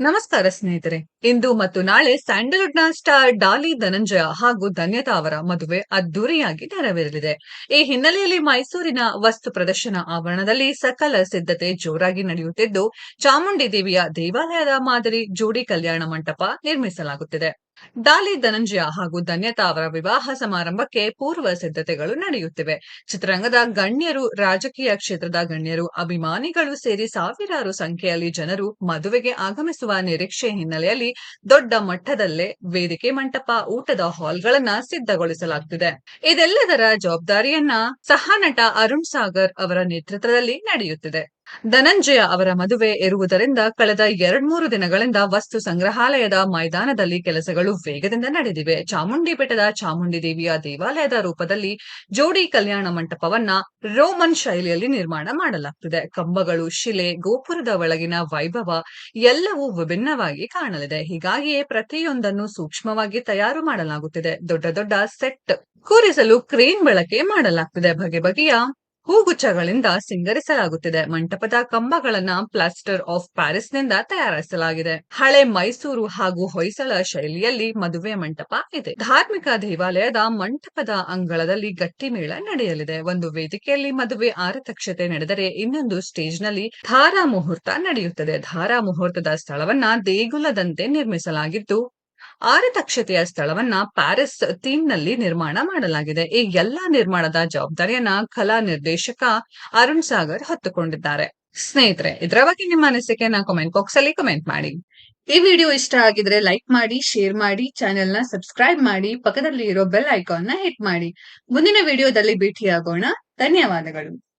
ನಮಸ್ಕಾರ ಸ್ನೇಹಿತರೆ. ಇಂದು ಮತ್ತು ನಾಳೆ ಸ್ಯಾಂಡಲ್ವುಡ್ನ ಸ್ಟಾರ್ ಡಾಲಿ ಧನಂಜಯ ಹಾಗೂ ಧನ್ಯತಾ ಅವರ ಮದುವೆ ಅದ್ದೂರಿಯಾಗಿ ನೆರವೇರಲಿದೆ. ಈ ಹಿನ್ನೆಲೆಯಲ್ಲಿ ಮೈಸೂರಿನ ವಸ್ತು ಪ್ರದರ್ಶನ ಆವರಣದಲ್ಲಿ ಸಕಲ ಸಿದ್ಧತೆ ಜೋರಾಗಿ ನಡೆಯುತ್ತಿದ್ದು, ಚಾಮುಂಡಿ ದೇವಿಯ ದೇವಾಲಯದ ಮಾದರಿ ಜೋಡಿ ಕಲ್ಯಾಣ ಮಂಟಪ ನಿರ್ಮಿಸಲಾಗುತ್ತಿದೆ. ಡಾಲಿ ಧನಂಜಯ ಹಾಗೂ ಧನ್ಯತಾ ಅವರ ವಿವಾಹ ಸಮಾರಂಭಕ್ಕೆ ಪೂರ್ವ ಸಿದ್ಧತೆಗಳು ನಡೆಯುತ್ತಿವೆ. ಚಿತ್ರರಂಗದ ಗಣ್ಯರು, ರಾಜಕೀಯ ಕ್ಷೇತ್ರದ ಗಣ್ಯರು, ಅಭಿಮಾನಿಗಳು ಸೇರಿ ಸಾವಿರಾರು ಸಂಖ್ಯೆಯಲ್ಲಿ ಜನರು ಮದುವೆಗೆ ಆಗಮಿಸುವ ನಿರೀಕ್ಷೆ ಹಿನ್ನೆಲೆಯಲ್ಲಿ ದೊಡ್ಡ ಮಟ್ಟದಲ್ಲೇ ವೇದಿಕೆ ಮಂಟಪ, ಊಟದ ಹಾಲ್ಗಳನ್ನ ಸಿದ್ಧಗೊಳಿಸಲಾಗುತ್ತಿದೆ ಇದೆಲ್ಲದರ ಜವಾಬ್ದಾರಿಯನ್ನ ಸಹನಟ ಅರುಣ್ ಸಾಗರ್ ಅವರ ನೇತೃತ್ವದಲ್ಲಿ ನಡೆಯುತ್ತಿದೆ. ಧನಂಜಯ ಅವರ ಮದುವೆ ಇರುವುದರಿಂದ ಕಳೆದ ಎರಡ್ಮೂರು ದಿನಗಳಿಂದ ವಸ್ತು ಸಂಗ್ರಹಾಲಯದ ಮೈದಾನದಲ್ಲಿ ಕೆಲಸಗಳು ವೇಗದಿಂದ ನಡೆದಿವೆ. ಚಾಮುಂಡಿ ಬೆಟ್ಟದ ಚಾಮುಂಡಿ ದೇವಿಯ ದೇವಾಲಯದ ರೂಪದಲ್ಲಿ ಜೋಡಿ ಕಲ್ಯಾಣ ಮಂಟಪವನ್ನ ರೋಮನ್ ಶೈಲಿಯಲ್ಲಿ ನಿರ್ಮಾಣ ಮಾಡಲಾಗುತ್ತಿದೆ ಕಂಬಗಳು, ಶಿಲೆ, ಗೋಪುರದ ಒಳಗಿನ ವೈಭವ ಎಲ್ಲವೂ ವಿಭಿನ್ನವಾಗಿ ಕಾಣಲಿದೆ. ಹೀಗಾಗಿಯೇ ಪ್ರತಿಯೊಂದನ್ನು ಸೂಕ್ಷ್ಮವಾಗಿ ತಯಾರು ಮಾಡಲಾಗುತ್ತಿದೆ. ದೊಡ್ಡ ದೊಡ್ಡ ಸೆಟ್ ಕೂರಿಸಲು ಕ್ರೇನ್ ಬಳಕೆ ಮಾಡಲಾಗ್ತಿದೆ. ಬಗೆ ಬಗೆಯ ಹೂಗುಚ್ಛಗಳಿಂದ ಸಿಂಗರಿಸಲಾಗುತ್ತಿದೆ. ಮಂಟಪದ ಕಂಬಗಳನ್ನ ಪ್ಲಾಸ್ಟರ್ ಆಫ್ ಪ್ಯಾರಿಸ್ನಿಂದ ತಯಾರಿಸಲಾಗಿದೆ. ಹಳೆ ಮೈಸೂರು ಹಾಗೂ ಹೊಯ್ಸಳ ಶೈಲಿಯಲ್ಲಿ ಮದುವೆ ಮಂಟಪ ಇದೆ. ಧಾರ್ಮಿಕ ದೇವಾಲಯದ ಮಂಟಪದ ಅಂಗಳದಲ್ಲಿ ಗಟ್ಟಿಮೇಳ ನಡೆಯಲಿದೆ. ಒಂದು ವೇದಿಕೆಯಲ್ಲಿ ಮದುವೆ ಆರತಕ್ಷತೆ ನಡೆದರೆ ಇನ್ನೊಂದು ಸ್ಟೇಜ್ನಲ್ಲಿ ಧಾರಾ ಮುಹೂರ್ತ ನಡೆಯುತ್ತದೆ. ಧಾರಾ ಮುಹೂರ್ತದ ಸ್ಥಳವನ್ನ ದೇಗುಲದಂತೆ ನಿರ್ಮಿಸಲಾಗಿದ್ದು ಆರತಕ್ಷತೆಯ ಸ್ಥಳವನ್ನ ಪ್ಯಾರಿಸ್ ಥೀಮ್ನಲ್ಲಿ ನಿರ್ಮಾಣ ಮಾಡಲಾಗಿದೆ. ಈ ಎಲ್ಲಾ ನಿರ್ಮಾಣದ ಜವಾಬ್ದಾರಿಯನ್ನ ಕಲಾ ನಿರ್ದೇಶಕ ಅರುಣ್ ಸಾಗರ್ ಹೊತ್ತುಕೊಂಡಿದ್ದಾರೆ. ಸ್ನೇಹಿತರೆ, ಇದರ ಬಗ್ಗೆ ನಿಮ್ಮ ಅನಿಸಿಕೆಯನ್ನ ಕಮೆಂಟ್ ಬಾಕ್ಸ್ ಅಲ್ಲಿ ಕಮೆಂಟ್ ಮಾಡಿ. ಈ ವಿಡಿಯೋ ಇಷ್ಟ ಆಗಿದ್ರೆ ಲೈಕ್ ಮಾಡಿ ಶೇರ್ ಮಾಡಿ ಚಾನೆಲ್ನ ಸಬ್ಸ್ಕ್ರೈಬ್ ಮಾಡಿ ಪಕ್ಕದಲ್ಲಿ ಇರೋ ಬೆಲ್ ಐಕಾನ್ನ ಹಿಟ್ ಮಾಡಿ. ಮುಂದಿನ ವಿಡಿಯೋದಲ್ಲಿ ಭೇಟಿಯಾಗೋಣ. ಧನ್ಯವಾದಗಳು.